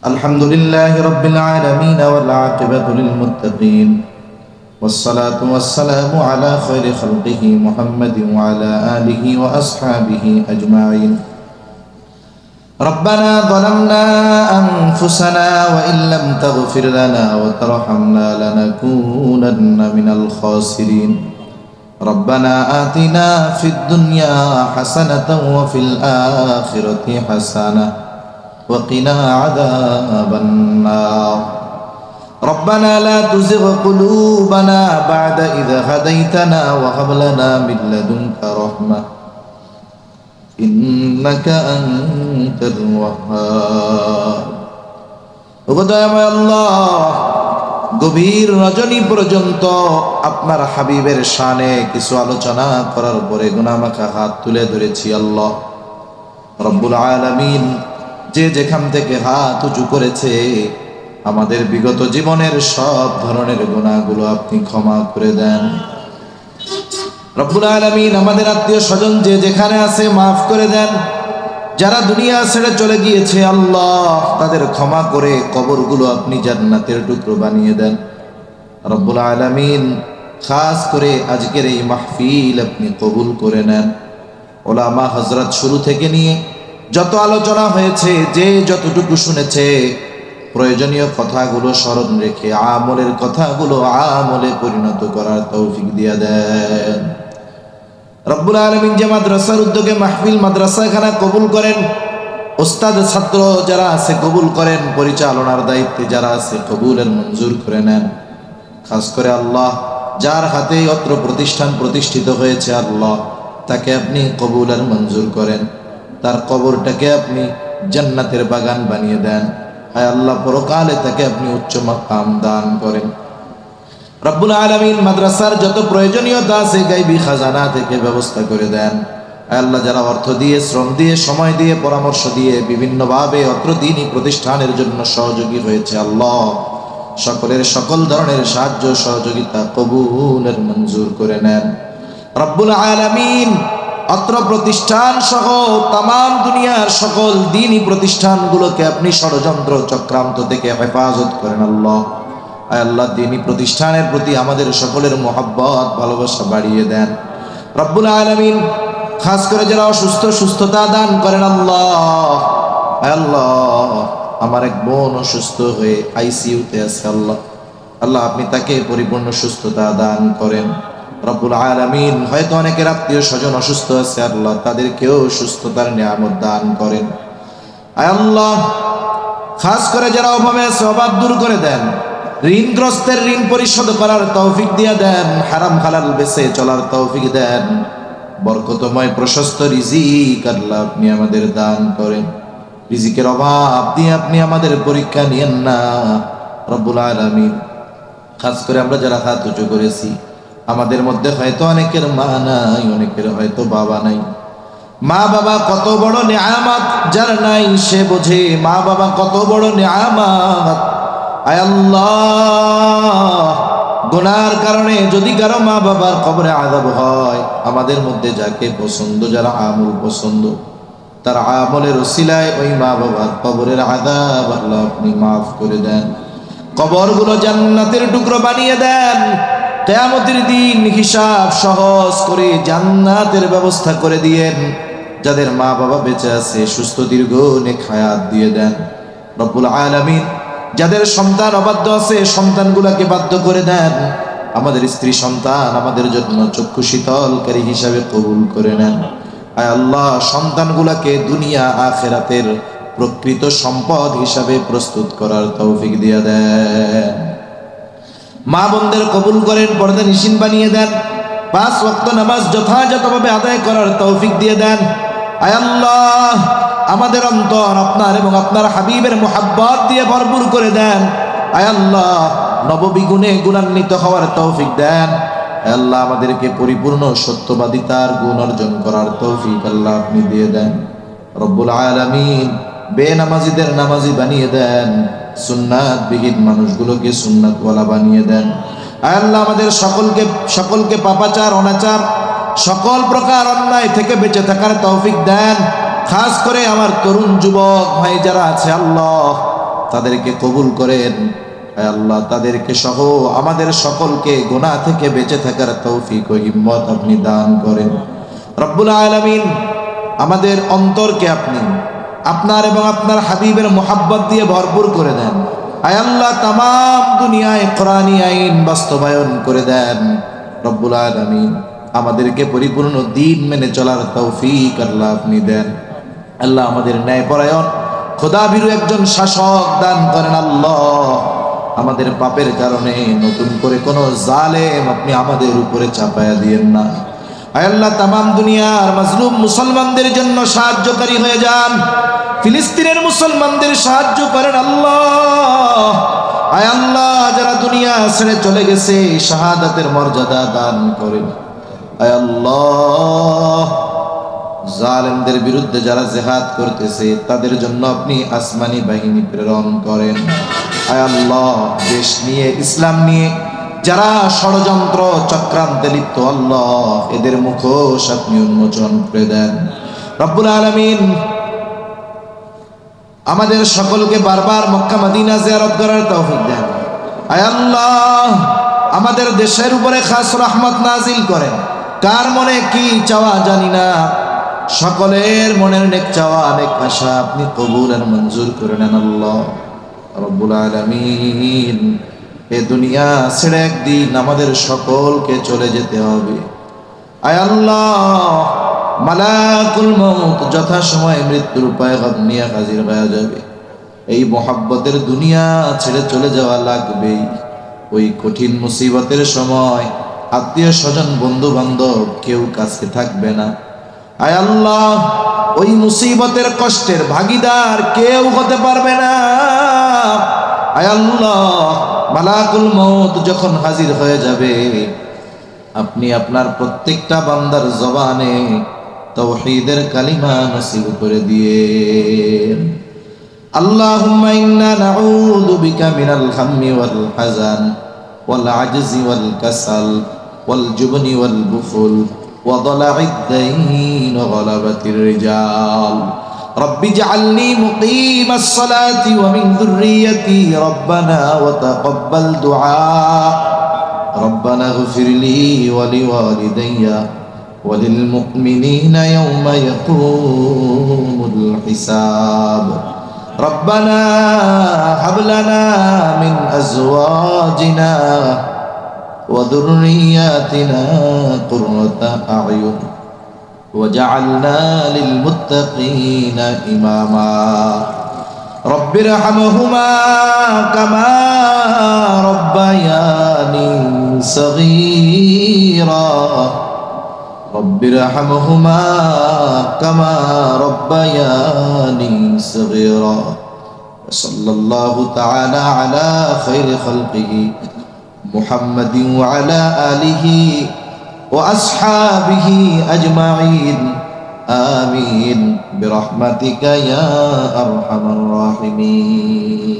الحمد لله رب العالمين والعاقبة للمتقين والصلاة والسلام على خير خلقه محمد وعلى آله وأصحابه أجمعين. ربنا ظلمنا أنفسنا وإن لم تغفر لنا وترحمنا لنكونن من الخاسرين. ربنا آتنا في الدنيا حسنة وفي الآخرة حسنة. وقنا عذاب النار ربنا لا تزغ قلوبنا بعد إذا هديتنا وهب لنا من لدنك رحمة إنك أنت الوهاب ওগোদয়াময় আল্লাহ গভীর রজনী পর্যন্ত আপনার হাবিবের শানে কিছু আলোচনা করার পরে গুনামাখা হাত তুলে ধরেছি আল্লাহ রব্বুল আলামিন যে যেখান থেকে হাত উঁচু করেছে, আমাদের বিগত জীবনের সব ধরনের গুণাগুলো আপনি ক্ষমা করে দেন। রব্বুল আলমিন আমাদের আত্মীয় স্বজন যে যেখানে আছে মাফ করে দেন। যারা দুনিয়া ছেড়ে চলে গিয়েছে, আল্লাহ তাদের ক্ষমা করে কবরগুলো আপনি জান্নাতের টুকরো বানিয়ে দেন। রব্বুল আলমিন খাস করে আজকের এই মাহফিল আপনি কবুল করে নেন। ওলামা হজরত শুরু থেকে নিয়ে যত আলোচনা হয়েছে, যে যতটুকু শুনেছে, প্রয়োজনীয় কথাগুলো স্মরণ রেখে আমলের কথাগুলো আমলে পরিণত করার তৌফিক দিয়া দেন। রব্বুল আলমিন যে মাদ্রাসার উদ্যোগে মাহফিল মাদ্রাসা খানা কবুল করেন, ওস্তাদ ছাত্র যারা আছে কবুল করেন, পরিচালনার দায়িত্বে যারা আছে কবুলের মঞ্জুর করে নেন। খাস করে আল্লাহ, যার হাতে অত্র প্রতিষ্ঠান প্রতিষ্ঠিত হয়েছে আল্লাহ, তাকে আপনি কবুলের মঞ্জুর করেন। তার কবরটাকে আপনি জান্নাতের বাগান বানিয়ে দেন। হায় আল্লাহ, পরকালে তাকে আপনি উচ্চ মাকাম দান করেন। রব্বুল আলমিন মাদ্রাসার যত প্রয়োজনীয়তা আছে গাইবি খাজানা থেকে ব্যবস্থা করে দেন। আল্লাহ, যারা অর্থ দিয়ে, শ্রম দিয়ে, সময় দিয়ে, পরামর্শ দিয়ে বিভিন্নভাবে অত্র দিনই প্রতিষ্ঠানের জন্য সহযোগী হয়েছে আল্লাহ। সকলের সকল ধরনের সাহায্য সহযোগিতা কবুলের মঞ্জুর করে নেন। রব্বুল আলমিন অত্র প্রতিষ্ঠান সহ তাম দুনিয়ার সকল দিনই প্রতিষ্ঠানগুলোকে আপনি ষড়যন্ত্র চক্রান্ত থেকে হেফাজত করেন আল্লাহ। আল্লাহ দিনই প্রতিষ্ঠানের প্রতি আমাদের সকলের মোহাব্বত, ভালোবাসা বাড়িয়ে দেন। রব্বুল আলমিন খাস করে যারা অসুস্থ, সুস্থতা দান করেন আল্লাহ। আল্লাহ, আমার এক বোন অসুস্থ হয়ে আইসিইউতে আছে আল্লাহ। আল্লাহ, আপনি তাকে পরিপূর্ণ সুস্থতা দান করেন। রব্বুল আলমিন হয়তো অনেকের আত্মীয় স্বজন অসুস্থ আছে, আল্লাহ তাদেরকেও সুস্থতার নিয়ামত দান করেন। আয় আল্লাহ, খাস করে যারা অভাবে আছে অভাব দূর করে দেন। ঋণগ্রস্তের ঋণ পরিশোধ করার তৌফিক দিয়ে দেন, হারাম হালাল বেছে চলার তৌফিক দেন। বরকতময় প্রশস্ত রিজিক আল্লাহ আপনি আমাদের দান করেন। রিজিকের অভাব দিয়ে আপনি আমাদের পরীক্ষা নিয়েন না, রব্বুল আলমিন। খাস করে আমরা যারা হাত উঁচু করেছি আমাদের মধ্যে হয়তো অনেকের মা নাই, অনেকের হয়তো বাবা নাই। মা বাবা কত বড় নেয়ামাত, যার নাই সে বোঝে মা বাবা কত বড় নেয়ামাত। আল্লাহ, গুনার কারণে যদি কারও মা বাবার কবরে আদাব হয়, আমাদের মধ্যে যাকে পছন্দ, যারা আমল পছন্দ, তার আমলের ওসিলায় ওই মা বাবার কবরের আদাব আল্লাহ আপনি মাফ করে দেন। কবরগুলো জান্নাতের টুকরো বানিয়ে দেন। কেয়ামতের দিন হিসাব সহজ করে জান্নাতের ব্যবস্থা করে দিয়েন। যাদের মা বাবা বেঁচে আছে, সুস্থ, দীর্ঘ, নেক হায়াত দিয়ে দেন। রব্বুল আলামিন যাদের সন্তান অবাধ্য আছে, সন্তানগুলোকে বাধ্য করে দেন। আমাদের স্ত্রী সন্তান আমাদের জন্য চক্ষু শীতলকারী হিসাবে কবুল করে নেন। আয় আল্লাহ, সন্তানগুলোকে দুনিয়া আখেরাতের প্রকৃত সম্পদ হিসাবে প্রস্তুত করার তৌফিক দিয়ে দেন। মা বোনদের কবুল করেন পর্দা নিশিন বানিয়ে দেন। পাঁচ ওয়াক্ত নামাজ যথাযথভাবে আদায় করার তৌফিক দিয়ে দেন। আয় আল্লাহ, আমাদের অন্তর আপনার এবং আপনার হাবিবের মোহাব্বত দিয়ে ভরপুর করে দেন। আয় আল্লাহ নববিগুণে গুণান্বিত হওয়ার তৌফিক দেন। আল্লাহ, আমাদেরকে পরিপূর্ণ সত্যবাদিতার গুণ অর্জন করার তৌফিক আল্লাহ আপনি দিয়ে দেন। রব্বুল আলমিন বেনামাজিদের নামাজি বানিয়ে দেন সুন্নাত বিহীন মানুষগুলোকে সুন্নাত সুন্নাতওয়ালা বানিয়ে দেন। আল্লাহ, আমাদের সকলকে সকলকে পাপাচার, অনাচার, সকল প্রকার অন্যায় থেকে বেঁচে থাকার তৌফিক দেন। খাস করে আমার তরুণ যুবক ভাই যারা আছে, আল্লাহ, তাদেরকে কবুল করেন। আল্লাহ, তাদেরকে সহ আমাদের সকলকে গোনা থেকে বেঁচে থাকার তৌফিক ও হিম্মত আপনি দান করেন। রব্বুল আলমিন, আমাদের অন্তরকে আপনি আপনার এবং আপনার হাবিবের মোহাব্বত দিয়ে ভরপুর করে দেন। আয় আল্লাহ তাম দুনিয়ায় কোরআনী আইন বাস্তবায়ন করে দেন। রব্বুল আলমিন আমাদেরকে পরিপূর্ণ দিন মেনে চলার তৌফিক আল্লাহ আপনি দেন। আল্লাহ আমাদের ন্যায়পরায়ণ খোদাবিরু একজন শাসক দান করেন আল্লাহ। আমাদের পাপের কারণে নতুন করে কোনো জালেম আপনি আমাদের উপরে চাপায়া দিয়েন না। আল্লাহ, তামাম দুনিয়ার মাজলুম মুসলমানদের জন্য সাহায্যকারী হয়ে যান। ফিলিস্তিনের মুসলমানদের সাহায্য করেন আল্লাহ। আয় আল্লাহ, যারা দুনিয়া ছেড়ে চলে গেছে, শাহাদাতের মর্যাদা দান করেন। আয় আল্লাহ, জালেমদের বিরুদ্ধে যারা জেহাদ করতেছে, তাদের জন্য আপনি আসমানি বাহিনী প্রেরণ করেন। আয় আল্লাহ, দেশ নিয়ে, ইসলাম নিয়ে যারা ষড়যন্ত্র চক্রান্তে লিপ্ত, আল্লাহ এদের মুখোশ আপনি উন্মোচন করে দেন। রব্বুল আলমিন আমাদের সকলকে বারবার মক্কা মদিনা জিয়ারত করার তৌফিক দেন। আয় আল্লাহ, আমাদের দেশের উপরে খাস রহমত নাজিল করেন। কার মনে কি চাওয়া জানি না। সকলের মনের নেক চাওয়া অনেক আশা আপনি কবুল আর মঞ্জুর করে নেন আল্লাহ। রব্বুল আলামিন। এ দুনিয়া ছেড়ে একদিন আমাদের সকলকে চলে যেতে হবে। আয় আল্লাহ, মালাকুল মৌত যথাসময়ে মৃত্যুর উপায় নিয়ে হাজির হয়ে যাবে। এই মোহাব্বতের দুনিয়া ছেড়ে চলে যাওয়া লাগবেই। ওই কঠিন মুসিবতের সময় আত্মীয় স্বজন বন্ধু বান্ধব কেউ কাছে থাকবে না। আয় আল্লাহ, ওই মুসিবতের কষ্টের ভাগিদার কেউ হতে পারবে না। আয়াল্লাহ মালাকুল মৌত যখন হাজির হয়ে যাবে, আপনি আপনার প্রত্যেকটা বান্দার জবানে তৌহিদের কালিমা নসিব করে দিয়ে আল্লাহুম্মা ইন্না নাউযু বিকা মিনাল হাম্মি ওয়াল হাযান ওয়াল আজজি ওয়াল কাসাল, ওয়াল জুবনি ওয়াল বুখুল ওয়া দালা'id দাইন ওয়া গালাবাতির রিজাল। رب اجعلني مقيم الصلاة ومن ذريتي ربنا وتقبل دعاء. ربنا اغفر لي ولوالدي وللمؤمنين يوم يقوم الحساب. ربنا هب لنا من أزواجنا وذرياتنا قرة أعين. وجعلنا للمتقين إماما. رب ارحمهما كما ربياني صغيرا. رب ارحمهما كما ربياني صغيرا. صلى الله تعالى على خير خلقه محمد وعلى آله وأصحابه أجمعين آمين برحمتك يا أرحم الراحمين